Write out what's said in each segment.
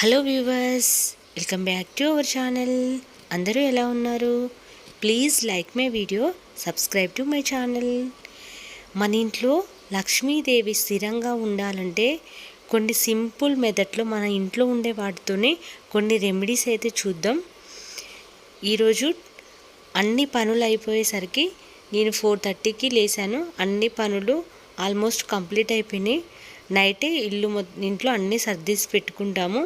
Hello viewers welcome back to our channel అందరూ ఎలా ఉన్నారు? Please like my video subscribe to my channel మన ఇంట్లో లక్ష్మీదేవి స్థిరంగా ఉండాలంటే కొన్ని సింపుల్ మెథడ్లో మన ఇంట్లో ఉండే వాటితోనే కొన్ని రెమెడీస్ అయితే చూద్దాం. ఈరోజు అన్ని పనులు అయిపోయేసరికి నేను ఫోర్ థర్టీకి లేసాను అన్ని పనులు ఆల్మోస్ట్ కంప్లీట్ అయిపోయినాయి. నైటే ఇల్లు మొ ఇంట్లో అన్నీ సర్దేసి పెట్టుకుంటాము.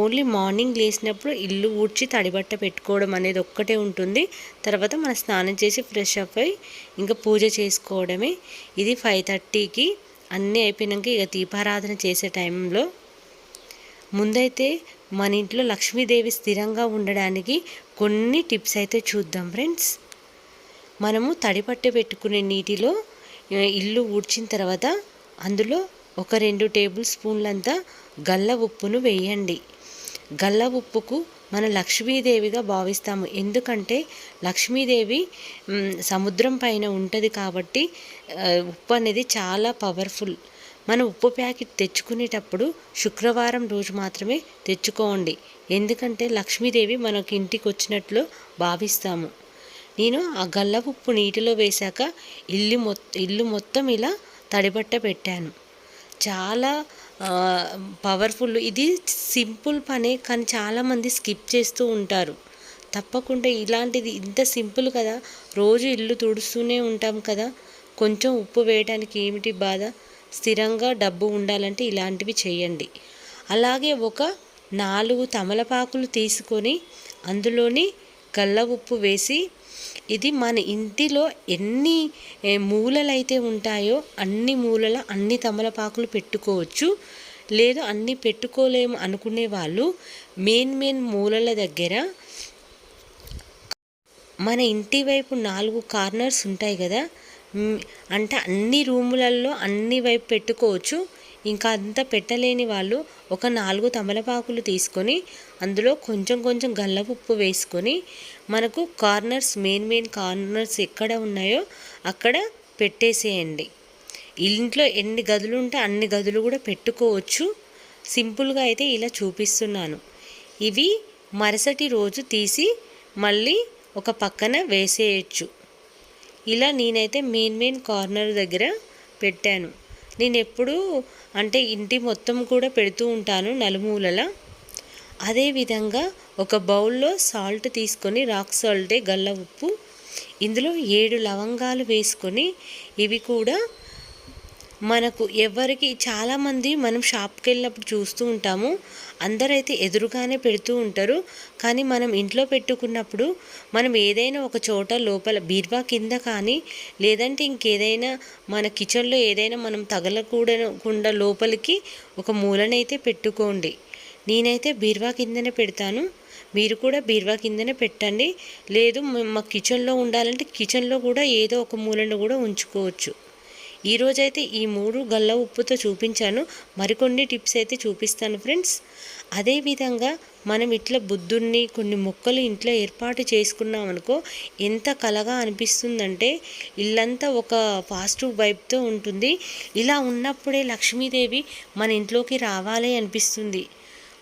ఓన్లీ మార్నింగ్ లేచినప్పుడు ఇల్లు ఊడ్చి తడిబట్ట పెట్టుకోవడం అనేది ఒక్కటే ఉంటుంది. తర్వాత మనం స్నానం చేసి ఫ్రెష్ అప్ అయి ఇంకా పూజ చేసుకోవడమే. ఇది ఫైవ్ థర్టీకి. అన్నీ అయిపోయినాక ఇక దీపారాధన చేసే టైంలో. ముందైతే మన ఇంట్లో లక్ష్మీదేవి స్థిరంగా ఉండడానికి కొన్ని టిప్స్ అయితే చూద్దాం ఫ్రెండ్స్. మనము తడిపట్ట పెట్టుకునే నీటిలో ఇల్లు ఊడ్చిన తర్వాత అందులో ఒక రెండు టేబుల్ స్పూన్లంతా గల్ల ఉప్పును వేయండి. గల్ల ఉప్పుకు మన లక్ష్మీదేవిగా భావిస్తాము. ఎందుకంటే లక్ష్మీదేవి సముద్రం పైన ఉంటుంది కాబట్టి ఉప్పు అనేది చాలా పవర్ఫుల్. మన ఉప్పు ప్యాకెట్ తెచ్చుకునేటప్పుడు శుక్రవారం రోజు మాత్రమే తెచ్చుకోండి. ఎందుకంటే లక్ష్మీదేవి మనకి ఇంటికి వచ్చినట్లు భావిస్తాము. నేను ఆ గల్ల ఉప్పు నీటిలో వేశాక ఇల్లు మొ ఇల్లు మొత్తం ఇలా తడిబట్ట పెట్టాను. చాలా పవర్ఫుల్ ఇది సింపుల్ పనే కానీ చాలామంది స్కిప్ చేస్తూ ఉంటారు. తప్పకుండా ఇలాంటిది ఇంత సింపుల్ కదా. రోజు ఇల్లు తుడుస్తూనే ఉంటాం కదా. కొంచెం ఉప్పు వేయడానికి ఏమిటి బాధ? స్థిరంగా డబ్బు ఉండాలంటే ఇలాంటివి చేయండి. అలాగే ఒక నాలుగు తమలపాకులు తీసుకొని అందులోని గల్ల ఉప్పు వేసి ఇది మన ఇంటిలో ఎన్ని మూలలు మూలలైతే ఉంటాయో అన్ని మూలల అన్ని తమలపాకులు పెట్టుకోవచ్చు. లేదు అన్ని పెట్టుకోలేము అనుకునే వాళ్ళు మెయిన్ మెయిన్ మూలల దగ్గర మన ఇంటి వైపు నాలుగు కార్నర్స్ ఉంటాయి కదా. అంటే అన్ని రూములలో అన్ని వైపు పెట్టుకోవచ్చు. ఇంకా అంత పెట్టలేని వాళ్ళు ఒక నాలుగు తమలపాకులు తీసుకొని అందులో కొంచెం కొంచెం గల్లపుప్పు ఉప్పు వేసుకొని మనకు కార్నర్స్ మెయిన్ మెయిన్ కార్నర్స్ ఎక్కడ ఉన్నాయో అక్కడ పెట్టేసేయండి. ఇంట్లో ఎన్ని గదులు ఉంటే అన్ని గదులు కూడా పెట్టుకోవచ్చు. సింపుల్గా అయితే ఇలా చూపిస్తున్నాను. ఇవి మరుసటి రోజు తీసి మళ్ళీ ఒక పక్కన వేసేయచ్చు. ఇలా నేనైతే మెయిన్ మెయిన్ కార్నర్ దగ్గర పెట్టాను. నేను ఎప్పుడూ అంటే ఇంటి మొత్తం కూడా పెడుతూ ఉంటాను నలుమూలల. అదేవిధంగా ఒక బౌల్లో సాల్ట్ తీసుకొని రాక్ సాల్టే గల్ల ఉప్పు ఇందులో ఏడు లవంగాలు వేసుకొని ఇవి కూడా మనకు ఎవరికి చాలామంది మనం షాప్కి వెళ్ళినప్పుడు చూస్తూ ఉంటాము. అందరైతే ఎదురుగానే పెడుతూ ఉంటారు. కానీ మనం ఇంట్లో పెట్టుకున్నప్పుడు మనం ఏదైనా ఒక చోట లోపల బీర్వా కింద కానీ లేదంటే ఇంకేదైనా మన కిచెన్లో ఏదైనా మనం తగలకూడకుండా లోపలికి ఒక మూలనైతే పెట్టుకోండి. నేనైతే బీర్వా కిందనే పెడతాను. మీరు కూడా బీర్వా కిందనే పెట్టండి. లేదు మా కిచెన్లో ఉండాలంటే కిచెన్లో కూడా ఏదో ఒక మూలను కూడా ఉంచుకోవచ్చు. ఈరోజైతే ఈ మూడు గల్ల ఉప్పుతో చూపించాను. మరికొన్ని టిప్స్ అయితే చూపిస్తాను ఫ్రెండ్స్. అదేవిధంగా మనం ఇట్లా బుద్ధుడిని కొన్ని మొక్కలు ఇంట్లో ఏర్పాటు చేసుకున్నాం అనుకో ఎంత కలగా అనిపిస్తుందంటే ఇల్లంతా ఒక పాజిటివ్ వైబ్తో ఉంటుంది. ఇలా ఉన్నప్పుడే లక్ష్మీదేవి మన ఇంట్లోకి రావాలి అనిపిస్తుంది.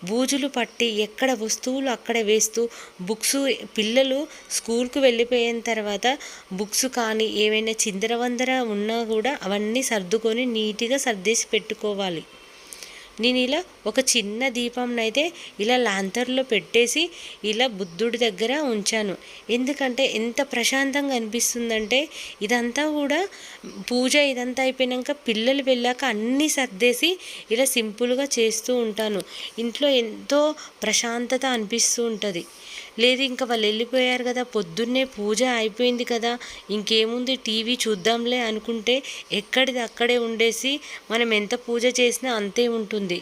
బూజులు పట్టి ఎక్కడ వస్తువులు అక్కడ వేస్తూ బుక్స్ పిల్లలు స్కూల్కు వెళ్ళిపోయిన తర్వాత బుక్స్ కానీ ఏవైనా చిందరవందర ఉన్నా కూడా అవన్నీ సర్దుకొని నీట్గా సర్దేసి పెట్టుకోవాలి. నేను ఇలా ఒక చిన్న దీపంనైతే ఇలా లాంతర్లో పెట్టేసి ఇలా బుద్ధుడి దగ్గర ఉంచాను. ఎందుకంటే ఎంత ప్రశాంతంగా అనిపిస్తుందంటే ఇదంతా కూడా పూజ ఇదంతా అయిపోయినాక పిల్లలు వెళ్ళాక అన్నీ సర్దేసి ఇలా సింపుల్గా చేస్తూ ఉంటాను. ఇంట్లో ఎంతో ప్రశాంతత అనిపిస్తూ ఉంటుంది. లేదు ఇంకా వాళ్ళు వెళ్ళిపోయారు కదా పొద్దున్నే పూజ అయిపోయింది కదా ఇంకేముంది టీవీ చూద్దాంలే అనుకుంటే ఎక్కడిది అక్కడే ఉండేసి మనం ఎంత పూజ చేసినా అంతే ఉంటుంది.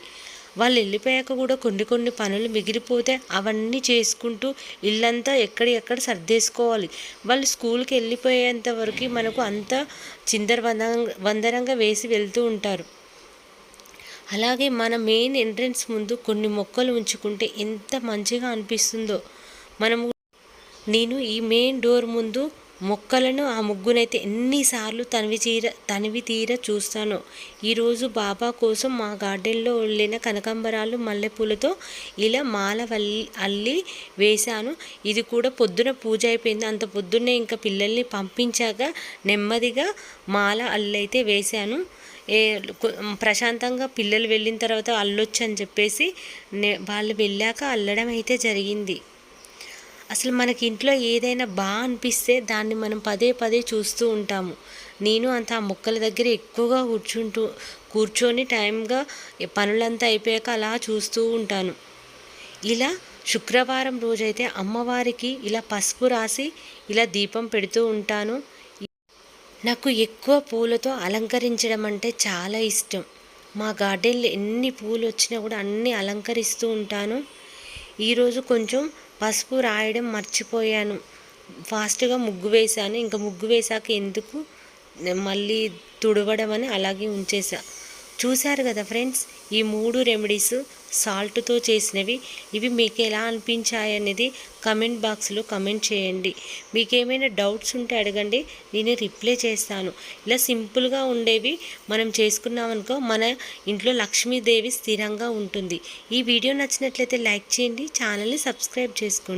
వాళ్ళు వెళ్ళిపోయాక కూడా కొన్ని కొన్ని పనులు మిగిలిపోతే అవన్నీ చేసుకుంటూ ఇల్లంతా ఎక్కడి ఎక్కడ సర్దేసుకోవాలి. వాళ్ళు స్కూల్కి వెళ్ళిపోయేంత వరకు మనకు అంత చిందర వందరంగా వేసి వెళ్తూ ఉంటారు. అలాగే మన మెయిన్ ఎంట్రన్స్ ముందు కొన్ని మొక్కలు ఉంచుకుంటే ఎంత మంచిగా అనిపిస్తుందో. మనము నేను ఈ మెయిన్ డోర్ ముందు మొక్కలను ఆ ముగ్గునైతే ఎన్నిసార్లు తనివి తీర తనివి తీర చూస్తాను. ఈరోజు బాబా కోసం మా గార్డెన్లో వెళ్ళిన కనకాంబరాలు మల్లెపూలతో ఇలా మాల వల్లి అల్లి వేశాను. ఇది కూడా పొద్దున పూజ అయిపోయింది. అంత పొద్దున్నే ఇంకా పిల్లల్ని పంపించాక నెమ్మదిగా మాల అల్లైతే వేశాను. ఏ ప్రశాంతంగా పిల్లలు వెళ్ళిన తర్వాత అల్లొచ్చు అని చెప్పేసి వాళ్ళు వెళ్ళాక అల్లడం అయితే జరిగింది. అసలు మనకి ఇంట్లో ఏదైనా బాగా అనిపిస్తే దాన్ని మనం పదే పదే చూస్తూ ఉంటాము. నేను అంత ఆ మొక్కల దగ్గర ఎక్కువగా కూర్చుంటూ కూర్చొని టైంగా పనులంతా అయిపోయాక అలా చూస్తూ ఉంటాను. ఇలా శుక్రవారం రోజైతే అమ్మవారికి ఇలా పసుపు రాసి ఇలా దీపం పెడుతూ ఉంటాను. నాకు ఎక్కువ పూలతో అలంకరించడం అంటే చాలా ఇష్టం. మా గార్డెన్లో ఎన్ని పూలు వచ్చినా కూడా అన్నీ అలంకరిస్తూ ఉంటాను. ఈరోజు కొంచెం పసుపు రాయడం మర్చిపోయాను. ఫాస్ట్గా ముగ్గు వేశాను. ఇంకా ముగ్గు వేశాక ఎందుకు? మళ్ళీ తుడవడం అని అలాగే ఉంచేసా చూశారు కదా ఫ్రెండ్స్? ఈ మూడు రెమెడీస్ సాల్ట్తో చేసినవి. ఇవి మీకు ఎలా అనిపించాయి అనేది కమెంట్ బాక్స్లో కమెంట్ చేయండి. మీకు ఏమైనా డౌట్స్ ఉంటే అడగండి. నేను రిప్లై చేస్తాను. ఇలా సింపుల్గా ఉండేవి మనం చేసుకున్నామనుకో మన ఇంట్లో లక్ష్మీదేవి స్థిరంగా ఉంటుంది. ఈ వీడియో నచ్చినట్లయితే లైక్ చేయండి. ఛానల్ని సబ్స్క్రైబ్ చేసుకోండి.